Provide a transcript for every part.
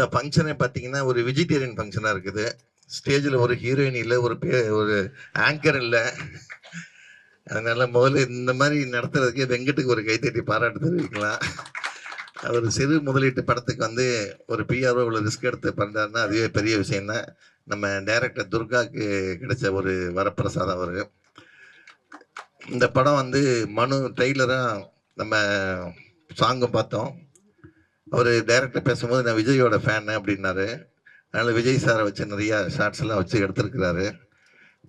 இந்த ஃபங்க்ஷனே பார்த்தீங்கன்னா ஒரு வெஜிடேரியன் ஃபங்க்ஷனாக இருக்குது. ஸ்டேஜில் ஒரு ஹீரோயின் இல்லை ஒரு பே ஒரு ஆங்கர் இல்லை. அதனால முதல்ல இந்த மாதிரி நடத்துறதுக்கு வெங்கட்டுக்கு ஒரு கைத்தட்டி பாராட்டு தெரிவிக்கலாம். அவர் சிறு முதலீட்டு படத்துக்கு வந்து ஒரு பிஆர்ஓ இவ்வளோ ரிஸ்க் எடுத்து பண்ணுறாருன்னா அதுவே பெரிய விஷயம் தான் நம்ம டைரக்டர் துர்காவுக்கு கிடைச்ச ஒரு வரப்பிரசாதம் அவர். இந்த படம் வந்து மனு ட்ரெய்லராக நம்ம சாங்கும் பார்த்தோம். அவர் டைரக்டர் பேசும்போது நான் விஜயோட ஃபேனு அப்படின்னாரு. அதனால் விஜய் சாரை வச்சு நிறையா ஷார்ட்ஸ் எல்லாம் வச்சு எடுத்திருக்கிறாரு.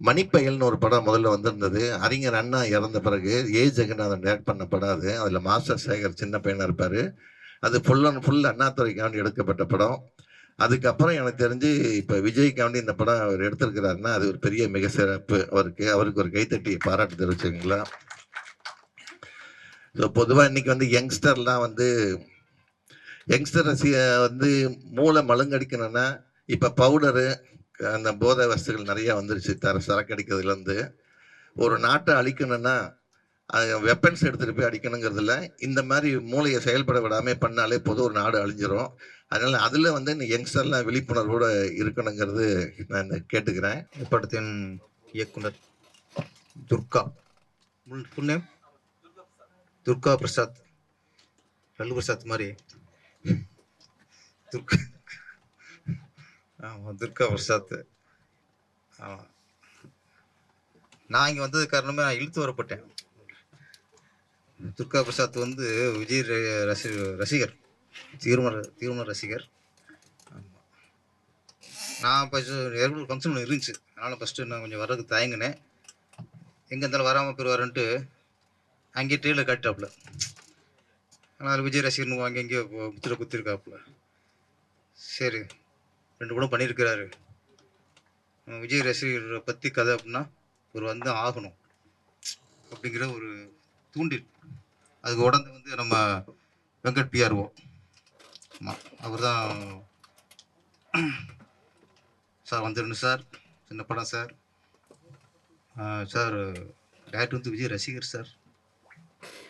மணிப்பயல்னு ஒரு படம் முதல்ல வந்திருந்தது. அறிஞர் அண்ணா இறந்த பிறகு ஏ. ஜெகநாதன் டேரக்ட் பண்ண படம் அது. அதில் மாஸ்டர் சேகர் சின்ன பையனாக இருப்பார். அது ஃபுல் அண்ட் ஃபுல் அண்ணாத்துறைக்காண்டி எடுக்கப்பட்ட படம். அதுக்கப்புறம் எனக்கு தெரிஞ்சு இப்போ விஜய்க்காண்டி இந்த படம் அவர் எடுத்திருக்கிறாருன்னா அது ஒரு பெரிய மிக சிறப்பு அவருக்கு. அவருக்கு ஒரு கைத்தட்டி பாராட்டு தெரிவிச்சுங்களா ஸோ பொதுவாக இன்னைக்கு வந்து யங்ஸ்டர்லாம் வந்து யங்ஸ்டர் வந்து மூளை மழுங்கடிக்கணும்னா இப்போ பவுடரு அந்த போதை வஸ்துகள் நிறையா வந்துருச்சு. தர சரக்கு அடிக்கிறதுலேருந்து. ஒரு நாட்டை அழிக்கணும்னா வெப்பன்ஸ் எடுத்துகிட்டு போய் அடிக்கணுங்கிறதுல இந்த மாதிரி மூளையை செயல்பட விடாமல் பண்ணாலே பொது ஒரு நாடு அழிஞ்சிரும். அதனால அதில் வந்து இந்த யங்ஸ்டர்லாம் விழிப்புணர்வோடு இருக்கணுங்கிறது நான் கேட்டுக்கிறேன். படத்தின் இயக்குனர் துர்கா. ஃபுல் நேம் துர்கா பிரசாத் லல்லு பிரசாத் மாதிரி. துர்கா. ஆமாம் துர்கா பிரசாத். ஆமாம் நான் இங்கே வந்தது காரணமே நான் இழுத்து வரப்பட்டேன். துர்கா பிரசாத் வந்து விஜய் ர- ரசி ரசிகர். தீர்ம தீர்ம ரசிகர். ஆமாம் நான் இப்போ ஏற்கனவே ஃபங்க்ஷன் ஒன்று இருந்துச்சு. அதனால் ஃபஸ்ட்டு நான் கொஞ்சம் வர்றதுக்கு தயங்கினேன். எங்கே இருந்தாலும் வராமல் போயிடுவாருன்ட்டு அங்கேயே ட்ரெயிலில் காட்டாப்புல ஆனால் விஜய் ரசிகர்னு அங்கே எங்கேயோ முத்திர குத்திருக்காப்புல. சரி. ரெண்டு படம் பண்ணியிருக்கிறாரு விஜய் ரசிகரை பற்றி கதை அப்படின்னா ஒரு வந்து ஆகணும். அப்படிங்கிற ஒரு தூண்டில். அதுக்கு உடந்து வந்து நம்ம வெங்கட் பிஆர்ஓ ஆமாம் அவர் தான் சார் வந்துடணும் சார். சின்ன படம் சார். சார் டேரக்டர் வந்து விஜய் ரசிகர் சார்.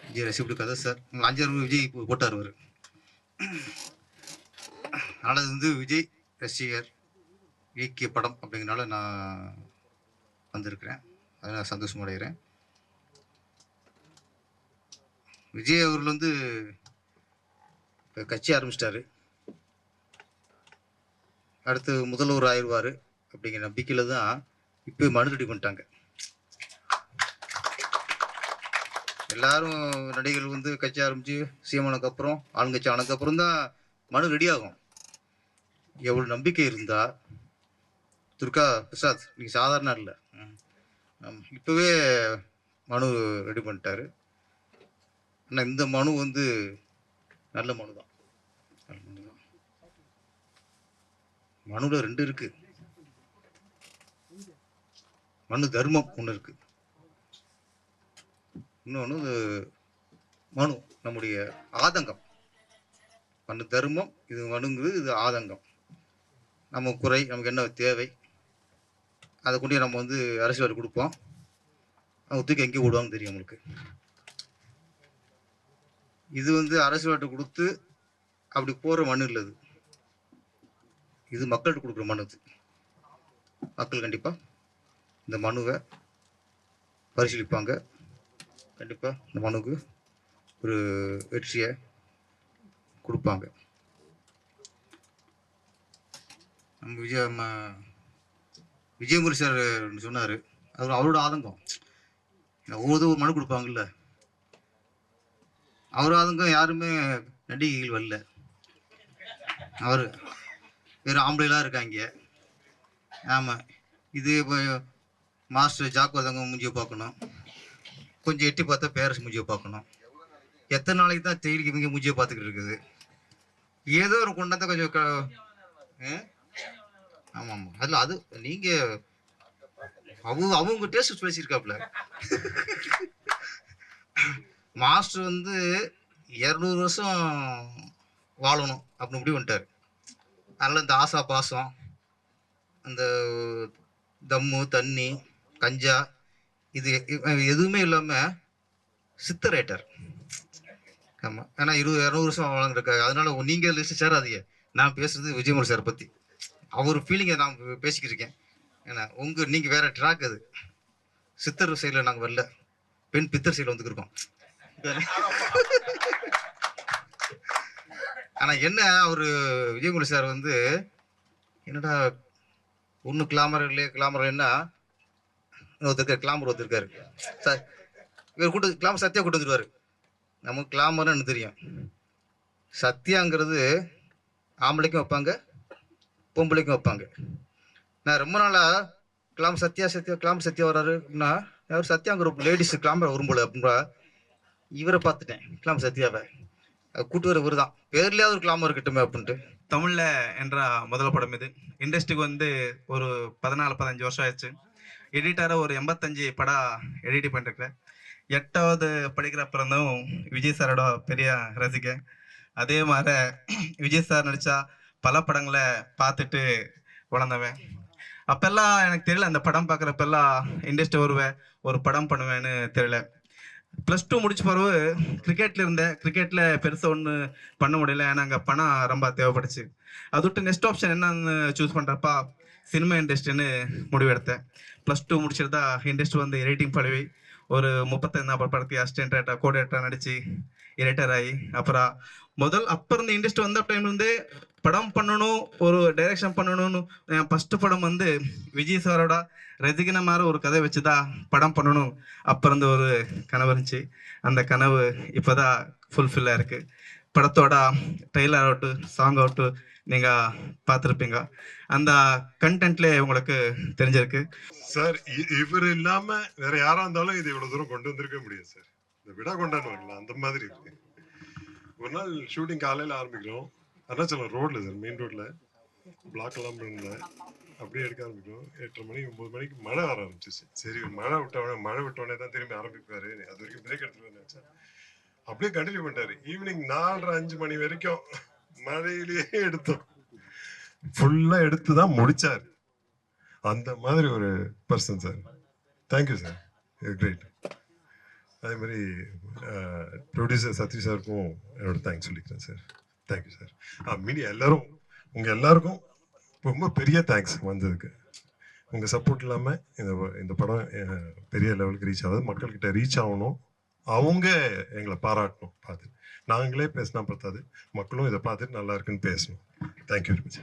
விஜய் ரசிகர் கதை சார். அஞ்சாறு விஜய் போட்டார் அவர். அதனால் வந்து விஜய் ரசிகர் இயக்கிய படம் அப்படிங்கிறனால நான் வந்திருக்கிறேன். அதை நான் சந்தோஷம் அடைகிறேன் விஜய் அவர்கள் வந்து இப்போ கட்சி ஆரம்பிச்சிட்டாரு. அடுத்து முதல்வர் ஆயிடுவார் அப்படிங்கிற நம்பிக்கையில் தான் இப்போ மனு ரெடி பண்ணிட்டாங்க. எல்லாரும் நடிகர்கள் வந்து கட்சி ஆரம்பித்து சீமானுக்கு அப்புறம் ஆளுங்கட்சி ஆனதுக்கப்புறம் தான் மனு ரெடி ஆகும். எவ்வளோ நம்பிக்கை இருந்தா? துர்கா பிரசாத் நீங்கள் சாதாரண இல்லை. இப்போவே மனு ரெடி பண்ணிட்டாரு. ஆனால் இந்த மனு வந்து நல்ல மனு தான். மனு தான். மனுவில் ரெண்டு இருக்கு. மனு தர்மம் ஒன்று இருக்கு. இன்னொன்று மனு நம்முடைய ஆதங்கம். மனு தர்மம் இது மனுங்கிறது இது ஆதங்கம். நம்ம குறை நமக்கு என்ன தேவை அதை கொண்டு நம்ம வந்து அரசியல் கொடுப்போம். அவங்க தூக்கி எங்கே விடுவாங்கன்னு தெரியும் உங்களுக்கு இது வந்து அரசியல்வாட்டை கொடுத்து அப்படி போகிற மனு இல்லை இது இது மக்கள்கிட்ட கொடுக்குற மனு இது மக்கள் கண்டிப்பாக இந்த மனுவை பரிசீலிப்பாங்க. கண்டிப்பாக இந்த மனுக்கு ஒரு வெற்றியை கொடுப்பாங்க. நம்ம விஜய் நம்ம விஜயமுரி சார் சொன்னார். அவர் அவரோட ஆதங்கம். ஒவ்வொரு ஒரு மனு கொடுப்பாங்கல்ல. அவர் ஆதங்கம் யாருமே நடிகைகள் வரல. அவர் வேறு ஆம்பளைலாம் இருக்காங்க. ஆமாம் இது இப்போ மாஸ்டர் ஜாக்குவதங்க மூஞ்சியை பார்க்கணும். கொஞ்சம் எட்டி பார்த்தா பேரஸ் மூஞ்சியை பார்க்கணும். எத்தனை நாளைக்கு தான் தேயிலைக்கு இவங்க மூஞ்சியை பார்த்துக்கிட்டு இருக்குது? ஏதோ ஒரு கொண்டாந்து கொஞ்சம் ஆமா ஆமா ஆமாம் ஆமாம் அதில் அது நீங்கள் அவங்க அவங்க டேஸ்ட் பேசியிருக்காப்புல மாஸ்டர் வந்து இரநூறு வருஷம் வாழணும் அப்படின்னு முடிவு வந்துட்டார் அதனால் இந்த ஆசா பாசம் அந்த தம்மு தண்ணி கஞ்சா இது எதுவுமே இல்லாமல் சித்தரேட்டர். ஆமாம் ஏன்னா இருபது இரநூறு வருஷம் வளர்ந்துருக்காங்க அதனால நீங்கள் லிஸ்ட் சேராதீங்க. நான் பேசுறது விஜயமுரு சார் பற்றி அவர் ஃபீலிங்கை நான் பேசிக்கிட்டு இருக்கேன் ஏன்னா உங்கள் நீங்கள் வேற ட்ராக் அது. சித்தர் சைடில் நாங்கள் வரல. பெண் பித்தர் சைடில் வந்துருக்கோம் ஆனால் என்ன அவர் விஜயகுமார் சார் வந்து என்னடா ஒன்று கிளாமர் இல்லையே கிளாமர் என்ன ஒருத்தர் கிளாமர் ஒருத்தருக்காரு சார் இவர் கூட்டு கிளாமர் சத்யா கூட்டு வந்துருவாரு. நமக்கு கிளாமர்னு தெரியும். சத்யாங்கிறது ஆம்பளைக்கும் வைப்பாங்க பொம்பளைக்கும் வைப்பாங்க. நான் ரொம்ப நாளாக கிளாம் சத்யா சத்யா கிளாம் சத்யா வர்றாரு அப்படின்னா அவர் குரூப் லேடிஸ் கிளாம்பர் வரும்போல அப்படின்னா இவரை பார்த்துட்டேன் கிளாம் சத்யாவை. கூட்டு வர இவர் தான். பேர்லயாவது ஒரு கிளாமர் இருக்கட்டுமே அப்படின்ட்டு. தமிழ்ல என்ற முதல் படம் இது. இண்டஸ்ட்ரிக்கு வந்து ஒரு பதினாலு பதினஞ்சு வருஷம் ஆயிடுச்சு. எடிட்டராக ஒரு எண்பத்தஞ்சு படம் எடிட் பண்ணிருக்கிறேன். எட்டாவது படிக்கிற பிறந்தும் விஜய் சாரோட பெரிய ரசிகன். அதே மாதிரி விஜய் சார் நடிச்சா பல படங்களை பார்த்துட்டு வளர்ந்தவன். அப்பெல்லாம் எனக்கு தெரியல அந்த படம் பார்க்குறப்பெல்லாம் இண்டஸ்ட்ரி வருவேன் ஒரு படம் பண்ணுவேன்னு தெரியல. ப்ளஸ் டூ முடிச்ச பிறகு கிரிக்கெட்டில் இருந்தேன். கிரிக்கெட்டில் பெருசாக ஒன்று பண்ண முடியல. ஏன்னா அங்கே பணம் ரொம்ப தேவைப்படுச்சு அது விட்டு நெக்ஸ்ட் ஆப்ஷன் என்னன்னு சூஸ் பண்ணுறப்பா சினிமா இண்டஸ்ட்ரின்னு முடிவெடுத்தேன். ப்ளஸ் டூ முடிச்சிருந்தா இண்டஸ்ட்ரி வந்து எடிட்டிங் பழவி. ஒரு முப்பத்தைந்து நாற்பது படத்தி அசிஸ்டன்ட் டேரக்டர் கோ நடிச்சு எடிட்டர் ஆகி அப்புறம் முதல் அப்போ இருந்த இண்டஸ்ட்ரி வந்த டைம்லேருந்தே படம் பண்ணணும் ஒரு டைரக்ஷன் பண்ணணும்னு என் ஃபஸ்ட்டு படம் வந்து விஜய் சாரோட ரசிகன மாதிரி ஒரு கதை வச்சு தான் படம் பண்ணணும். அப்போ இருந்த ஒரு கனவு இருந்துச்சு. அந்த கனவு இப்போ தான் ஃபுல்ஃபில்லாக இருக்குது படத்தோட ட்ரெய்லர் ஆகட்டும் சாங் ஆகட்டும் நீங்கள் பார்த்துருப்பீங்க. அந்த கண்டென்ட்ல உங்களுக்கு தெரிஞ்சிருக்கு. சார் இ- இவர் இல்லாம வேற யாரா இருந்தாலும் இது இவ்வளவு தூரம் கொண்டு வந்திருக்க முடியாது சார். இந்த விடா கொண்டாடுவாங்களா அந்த மாதிரி இருக்கு. ஒரு நாள் ஷூட்டிங் காலையில ஆரம்பிக்கிறோம். அருணாச்சலம் ரோட்ல சார் மெயின் ரோட்ல பிளாக் எல்லாம் பண்ணல. அப்படியே எடுக்க ஆரம்பிக்கிறோம். எட்டரை மணி ஒன்பது மணிக்கு மழை வர ஆரம்பிச்சிச்சு. சரி மழை விட்டவனே மழை விட்டவனே தான் திரும்பி ஆரம்பிப்பாரு. அது வரைக்கும் பிரேக் எடுத்துருவேன் நினைச்சேன் அப்படியே கண்டினியூ பண்ணிட்டாரு. ஈவினிங் நாலரை அஞ்சு மணி வரைக்கும் மழையிலேயே எடுத்தோம். ஃபுல்லா எடுத்து தான் முடிச்சார். அந்த மாதிரி ஒரு person sir thank you sir இது கிரேட் அதே மாதிரி ப்ரொடியூசர் சத்ரி சாருக்கும் என்னோட தேங்க்ஸ் சொல்லிக்கிறேன் சார் தேங்க்யூ சார் ஆ மீடியா எல்லாரும் உங்கள் எல்லாருக்கும் ரொம்ப பெரிய தேங்க்ஸ் வந்ததுக்கு. உங்கள் சப்போர்ட் இல்லாமல் இந்த இந்த படம் பெரிய லெவலுக்கு ரீச் ஆகுது. மக்கள்கிட்ட ரீச் ஆகணும். அவங்க எங்களை பாராட்டணும் பார்த்து. நாங்களே பேசினா பார்த்தாது மக்களும் இதை பார்த்துட்டு நல்லா இருக்குன்னு பேசணும். Thank you very much